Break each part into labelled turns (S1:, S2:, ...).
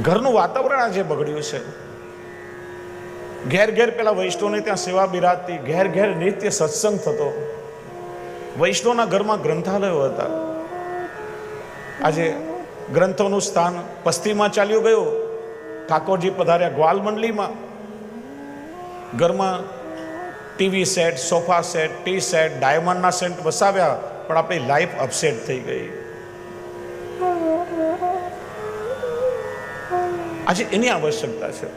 S1: ઘરનું વાતાવરણ આજે બગડ્યું છે. ઘેર ઘેર પેલા વૈષ્ણવને ત્યાં સેવા બિરાજતી, ઘેર ઘેર નિત્ય સત્સંગ થતો. વૈષ્ણવના ઘરમાં ગ્રંથાલયો હતા. આજે ગ્રંથોનું સ્થાન પસ્તીમાં ચાલ્યું ગયું. ઠાકોરજી પધાર્યા ગ્વાલ મંડલીમાં ઘરમાં TV set, sofa set, tea set, ડાયમંડના set વસાવ્યા, પણ આપણી લાઈફ અપસેટ થઈ ગઈ. આજે એની આવશ્યકતા છે.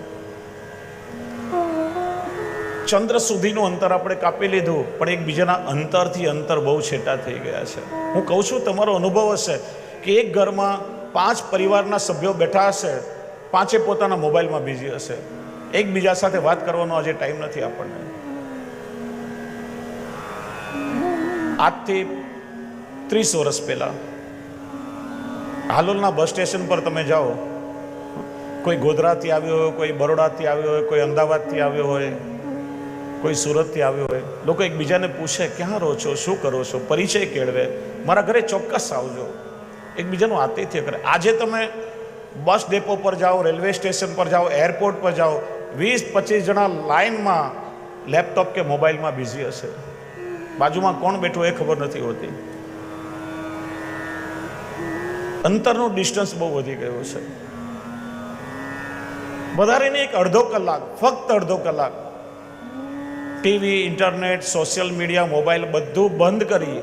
S1: ચંદ્ર સુધીનું અંતર આપણે કાપી લીધું, પણ એકબીજાના અંતરથી અંતર બહુ છેટા થઈ ગયા છે. હું કહું છું, તમારો અનુભવ હશે કે એક ઘરમાં પાંચ પરિવારના સભ્યો બેઠા હશે, પાંચે પોતાના મોબાઈલમાં બિઝી હશે. એકબીજા સાથે વાત કરવાનો આજે ટાઈમ નથી આપણને. આજથી ત્રીસ વર્ષ પહેલા, હાલોલના બસ સ્ટેશન પર તમે જાઓ કોઈ ગોધરાથી આવ્યો હોય, કોઈ બરોડાથી આવ્યો હોય, કોઈ અમદાવાદથી આવ્યો હોય, કોઈ સુરતથી આવ્યો હોય, લોકો એકબીજાને પૂછે, ક્યાં રહો છો? શું કરો છો? પરિચય કેળવે. મારા ઘરે ચોક્કસ આવજો. એકબીજાનું આતિથ્ય કરે. આજે તમે બસ ડેપો પર જાઓ, રેલવે સ્ટેશન પર જાઓ, એરપોર્ટ પર જાઓ વીસ પચીસ જણા લાઇનમાં, લેપટોપ કે મોબાઈલમાં બિઝી હશે. બાજુમાં કોણ બેઠું એ ખબર નથી હોતી. અંતરનું ડિસ્ટન્સ બહુ વધી ગયું છે. વધારે નહીં એક અડધો કલાક, ફક્ત અડધો કલાક. TV, internet, social media, mobile બધું બંધ કરી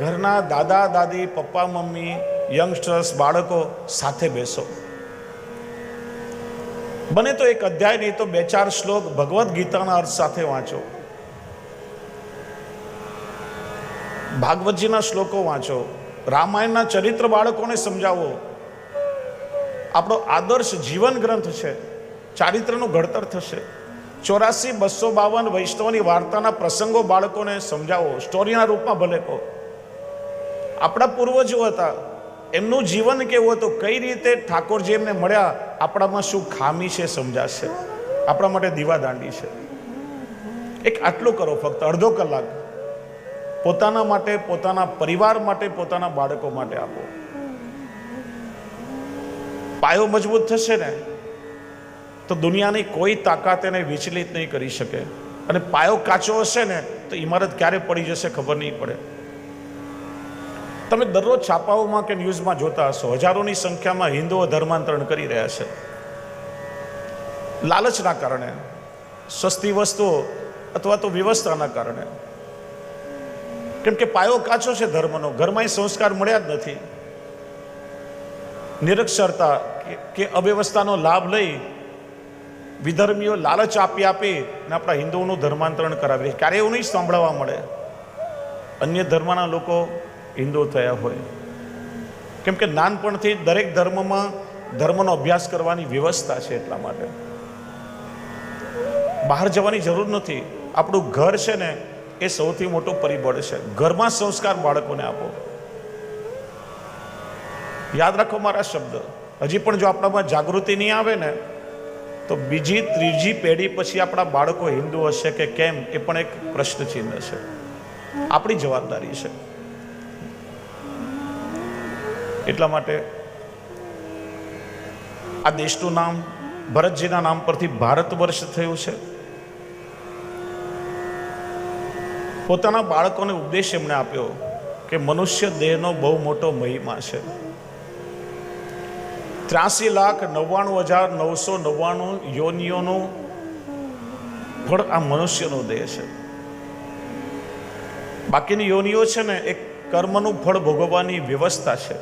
S1: ઘરના દાદા, દાદી, પપ્પા, મમ્મી યંગસ્ટર્સ બાળકો સાથે બેસો. બને તો એક અધ્યાય, નહીં તો બે, ચાર શ્લોક ભગવદ્ ગીતાના અર્થ સાથે વાંચો. ભાગવતજીના શ્લોકો વાંચો. રામાયણના ચરિત્ર બાળકોને સમજાવો. આપણો આદર્શ જીવન ગ્રંથ છે. ચારિત્રનું ઘડતર થશે. ચોરાસી બસો બાવન વૈષ્ણવની વાર્તાના પ્રસંગો બાળકોને સમજાવો, સ્ટોરીના રૂપમાં ભલે કહો. આપણા પૂર્વજો હતા. એમનું જીવન કેવું હતું? કઈ રીતે ઠાકોરજી એમને મળ્યા? આપણામાં શું ખામી છે સમજાશે. આપણા માટે દીવાદાંડી છે. એક આટલું કરો ફક્ત અડધો કલાક. પોતાના માટે, પોતાના પરિવાર માટે, પોતાના બાળકો માટે આપો. પાયો મજબૂત થશે ને, તો દુનિયાની કોઈ તાકાત એને વિચલિત નહીં કરી શકે. અને પાયો કાચો હશે ને, તો ઇમારત ક્યારે પડી જશે ખબર નહીં પડે. તમે દરરોજ છાપાઓમાં કે ન્યૂઝમાં જોતા હશો, હજારોની સંખ્યામાં હિન્દુઓ ધર્માંતરણ કરી રહ્યા છે. લાલચના કારણે, સસ્તી વસ્તુઓ અથવા તો વ્યવસ્થાના કારણે. કેમ કે પાયો કાચો છે ધર્મનો, ઘરમાં સંસ્કાર મળ્યા જ નથી. નિરક્ષરતા કે- અવ્યવસ્થાનો લાભ લઈ વિધર્મીઓ લાલચ આપી આપી અને આપણા હિન્દુઓનું ધર્માંતરણ કરાવી ક્યારેય ક્યારે એવું નહીં સાંભળવા મળે. અન્ય ધર્મના લોકો હિન્દુ થયા હોય. કેમ કે નાનપણથી દરેક ધર્મમાં ધર્મનો અભ્યાસ કરવાની વ્યવસ્થા છે એટલા માટે. બહાર જવાની જરૂર નથી. આપણું ઘર છે ને એ સૌથી મોટું પરિબળ છે. ઘરમાં સંસ્કાર બાળકોને આપો. યાદ રાખો મારા શબ્દ. હજી પણ જો આપણામાં જાગૃતિ નહીં આવે ને, તો બીજી, ત્રીજી પેઢી પછી આપણા બાળકો હિન્દુ હશે કે કેમ, એ પણ એક પ્રશ્ન ચિહ્ન છે. આપણી જવાબદારી છે. એટલા માટે આ દેશનું નામ, ભરતજીના નામ પરથી ભારત વર્ષ થયું છે. પોતાના બાળકોને ઉપદેશ એમણે આપ્યો કે મનુષ્ય દેહનો બહુ મોટો મહિમા છે. ત્રાસી લાખ નવ્વાણું હજાર નવસો નવ્વાણું યોનિઓનું ફળ આ મનુષ્યનો દેહ છે. બાકીની યોનિઓ છે ને એક કર્મનું ફળ ભોગવવાની વ્યવસ્થા છે.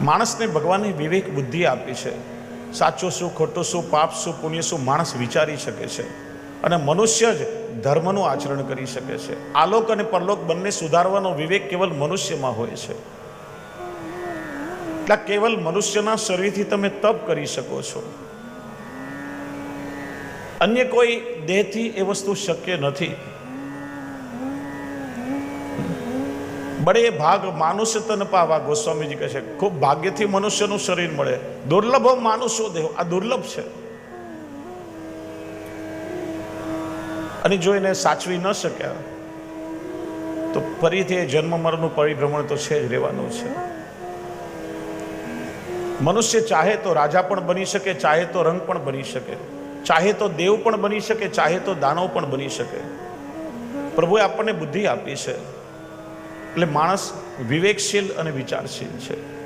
S1: માણસને ભગવાને વિવેક બુદ્ધિ આપી છે. સાચું શું, ખોટું શું, પાપ શું, પુણ્ય શું, માણસ વિચારી શકે છે. અને મનુષ્ય જ ધર્મનું આચરણ કરી શકે છે. આલોક અને પરલોક બંને સુધારવાનો વિવેક કેવલ મનુષ્યમાં હોય છે. એટલે કેવલ મનુષ્યના શરીરથી તમે તપ કરી શકો છો. અન્ય કોઈ દેહથી એ વસ્તુ શક્ય નથી. બડે ભાગ માનુષ્ય તન પાવા ગોસ્વામીજી કહે છે, ખૂબ ભાગ્યથી મનુષ્યનું શરીર મળે. દુર્લભ માનુષો દેહ. આ દુર્લભ છે. અને જો એને સાચવી ન શક્યા, તો ફરીથી જન્મ મરણનું પરિભ્રમણ તો છે જ રહેવાનું છે. મનુષ્ય ચાહે તો રાજા પણ બની શકે, ચાહે તો રંગ પણ બની શકે. ચાહે તો દેવ પણ બની શકે, ચાહે તો દાનવ પણ બની શકે. પ્રભુએ આપણને બુદ્ધિ આપી છે. એટલે માણસ વિવેકશીલ અને વિચારશીલ છે.